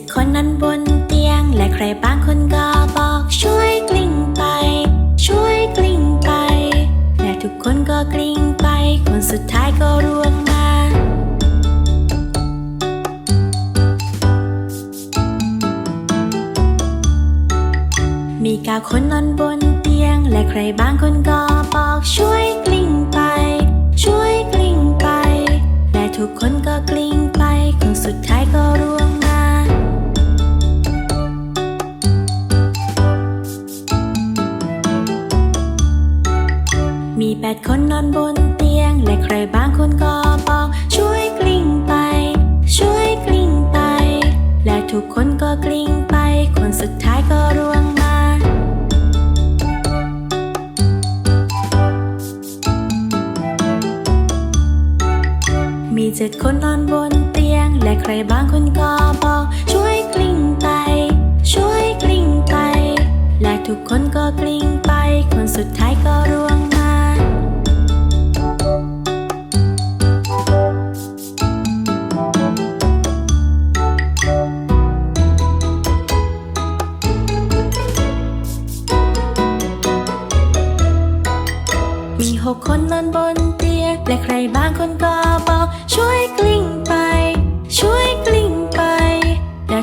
สิบคนนั้นบนเตียง และใครบางคนก็บอกช่วยกลิ้งไป ช่วยกลิ้งไป และทุกคนก็กลิ้งไป คนสุดท้ายก็ร่วงมามีเก้าคนนอนบนเตียง และใครบางคนก็บอกช่วยกลิ้งไป ช่วยก ดคนนอนบนเตียง และใครบางคนก็บอกช่วยกลิ้งไป ช่วยกลิ้งไป และทุกคนก็กลิ้งไป คนสุดท้ายก็ร่วงมามีเจ็ดคนนอนบนเตียง และใครบางคนก็บอกช่วยกลิ้งไป ช่วยกลิ้งไป และทุกคนก็กลิ้งไป คนสุดท้ายก็ร่วงมา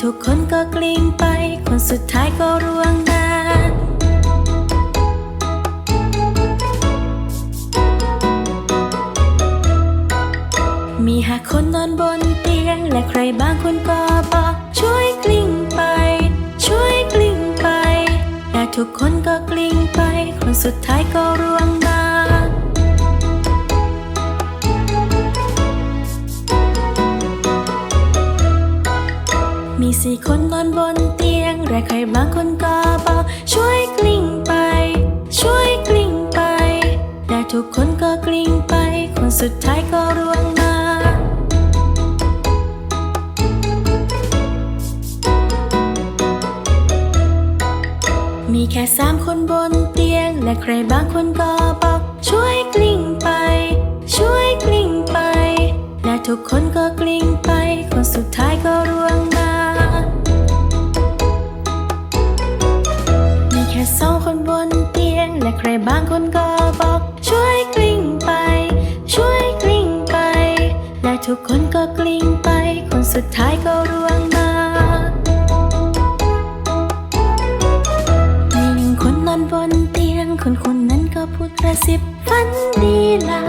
ทุกคนก็กลิ้งไป คนสุดท้ายก็ร่วงมามีหาคนนอนบนเตียง และใครบางคนก็บอกช่วยกลิ้งไป ช่วยกลิ้งไปและทุกคนก็กลิ้งไป คนสุดท้ายก็ร่วงมา สี่คนนอนบนเตียงและใครบางคนก็บอกช่วยกลิ้งไป ช่วยกลิ้งไปและทุกคนก็กลิ้งไป คนสุดท้ายก็ร่วงมามีแค่สามคนบนเตียง และใครบางคนก็บอกช่วยกลิ้งไป ช่วยกลิ้งไป และทุกคนก็กลิ้งไป ก็กลิ้งไป คนสุดท้ายก็ร่วงมามีหนึ่งคนนอนบนเตียง คนคนนั้นก็พูดกระซิบฝันดีล่ะ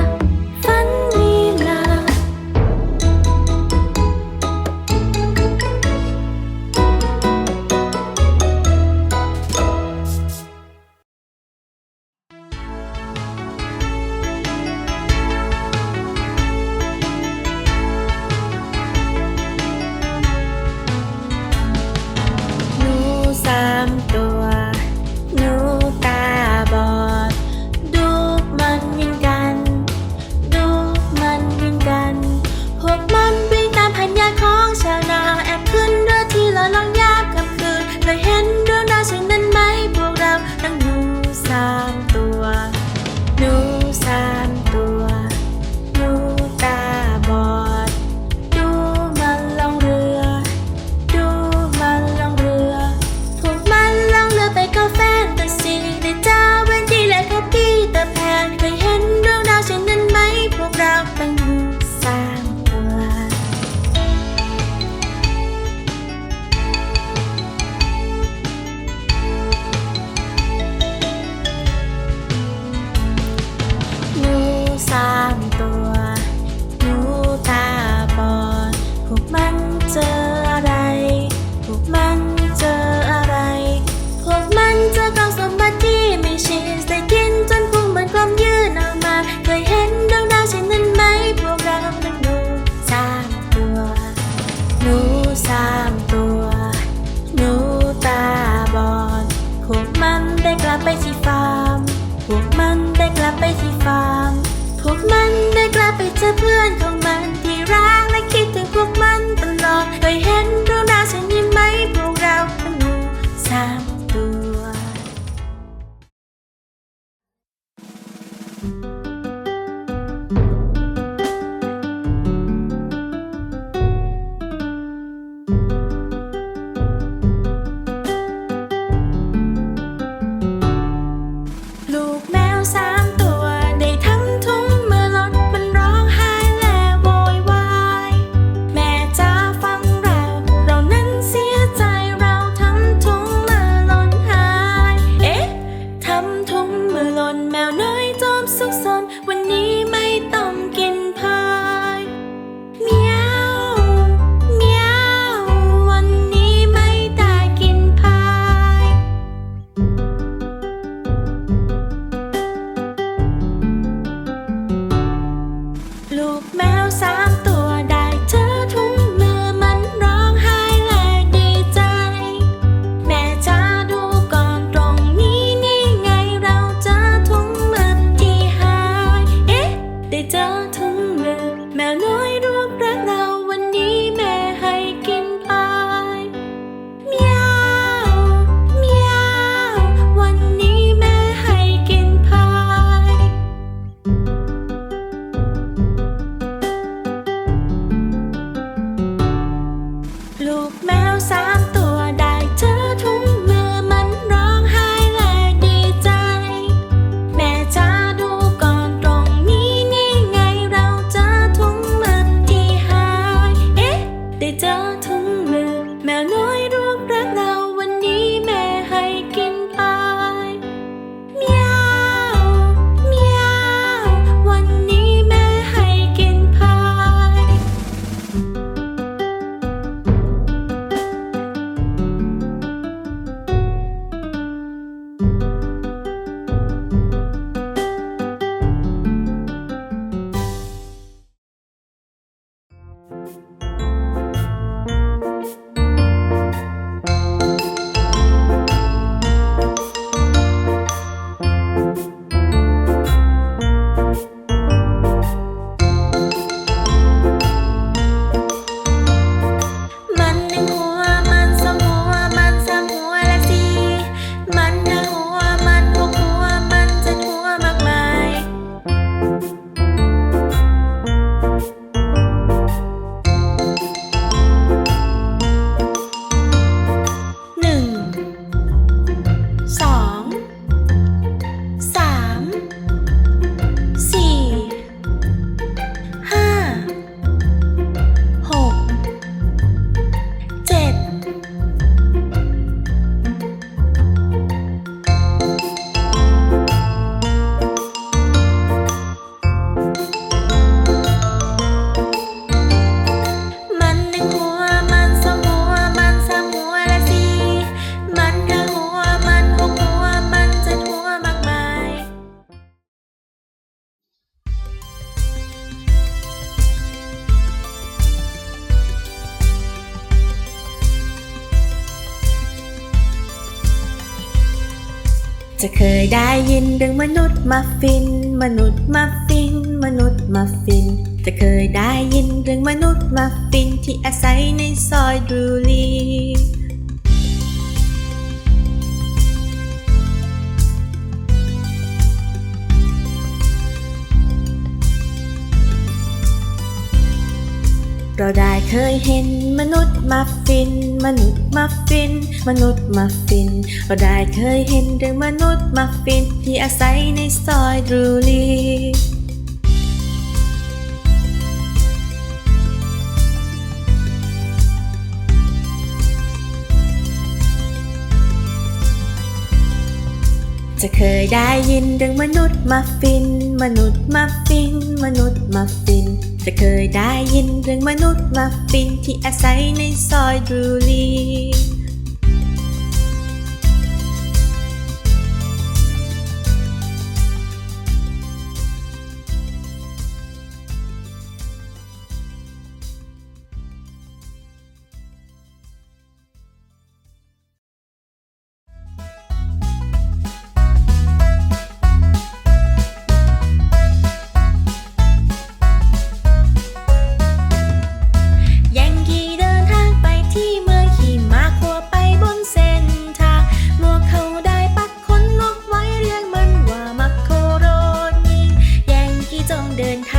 จะเคยได้ยินเรื่องมนุษย์มาฟิน มนุษย์มาฟิน มนุษย์มาฟิน จะเคยได้ยินเรื่องมนุษย์มาฟินที่อาศัยในซอยดรู เราได้เคยเห็นมนุษย์มัฟฟิน มนุษย์มัฟฟิน มนุษย์มัฟฟิน เราได้เคยเห็นเรื่องมนุษย์มัฟฟิน ที่อาศัยในซอยดรูลีจะเคยได้ยินเรื่องมนุษย์มัฟฟิน มนุษย์มัฟฟิน มนุษย์มัฟฟิน จะเคยได้ยินเรื่องมนุษย์มาฟินที่อาศัยในซอยบรูลี เดินทาง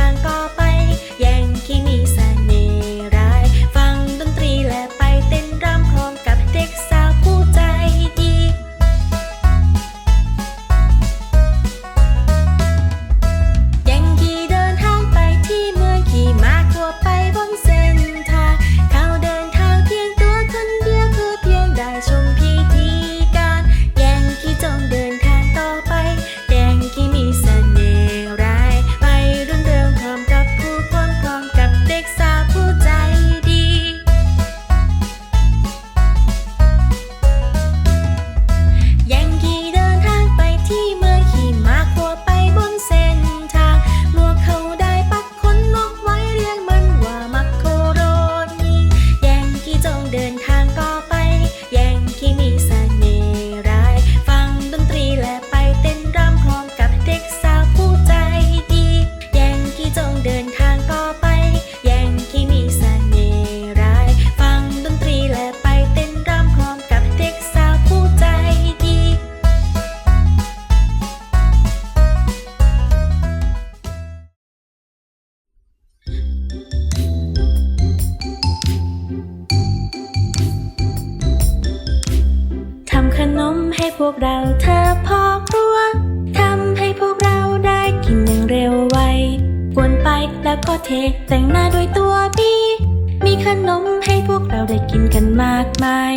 วกเราได้กินกันมากมาย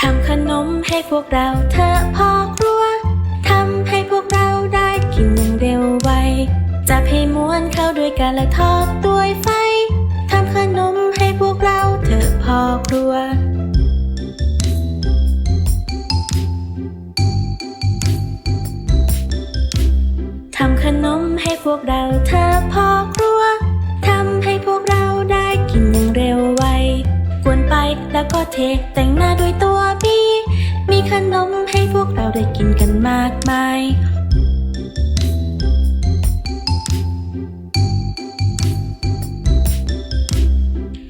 ทำขนมให้พวกเราเธอพ่อครัวทำให้พวกเราได้กินอย่างเร็วไวจับให้ม้วนเข้าด้วยกันและทอดด้วยไฟทำขนมให้พวกเราเธอพ่อครัวำขนมให้พวกเราเธอพ่อครัวทำให้พวกเราได้กินอย่างเร็วไว กวนไปแล้วก็เทแต่งหน้าด้วยตัวบี มีขนมให้พวกเราได้กินกันมากมาย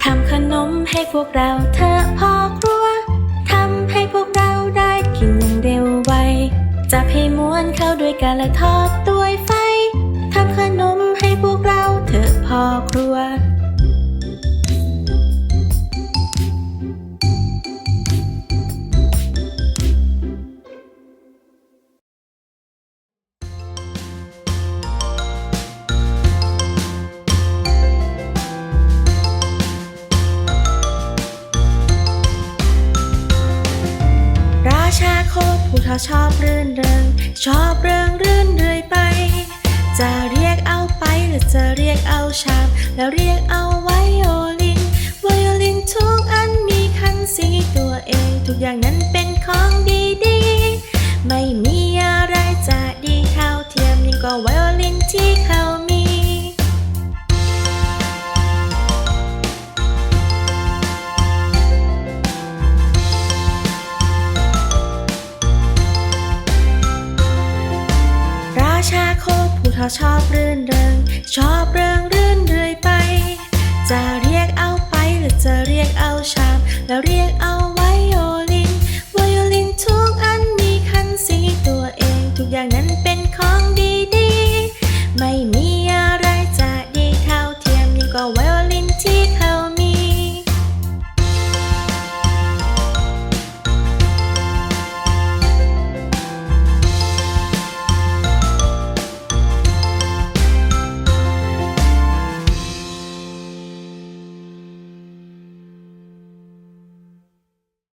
ทำขนมให้พวกเราเธอพ่อครัวทำให้พวกเราได้กินอย่างเร็วไวจับให้ม้วนเข้าด้วยกันและทอดด้ว อพ่อครัว จะเรียกเอาชามแล้วเรียกเอา แล้เรียกเอา